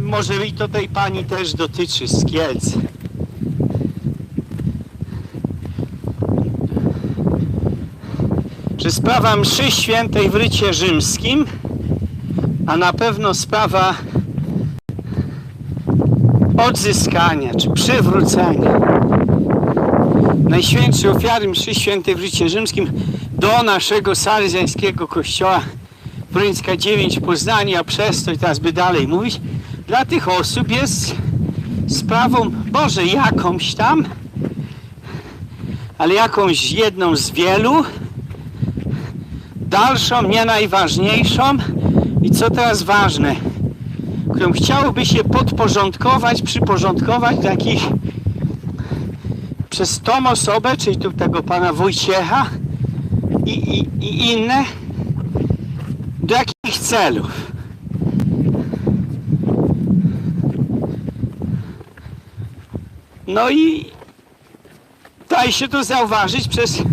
może i to tej pani też dotyczy z Kielc. Że sprawa mszy świętej w rycie rzymskim, a na pewno sprawa odzyskania czy przywrócenia najświętszej ofiary mszy świętej w rycie rzymskim do naszego salezjańskiego kościoła Wrońska 9 w Poznaniu, a przez to i teraz by dalej mówić, dla tych osób jest sprawą, Boże, jakąś tam, ale jakąś jedną z wielu, dalszą, nie najważniejszą i co teraz ważne, którą chciałoby się podporządkować, przyporządkować do jakich przez tą osobę, czyli tu tego pana Wojciecha i, i, i inne, do jakich celów? No i daje się to zauważyć przez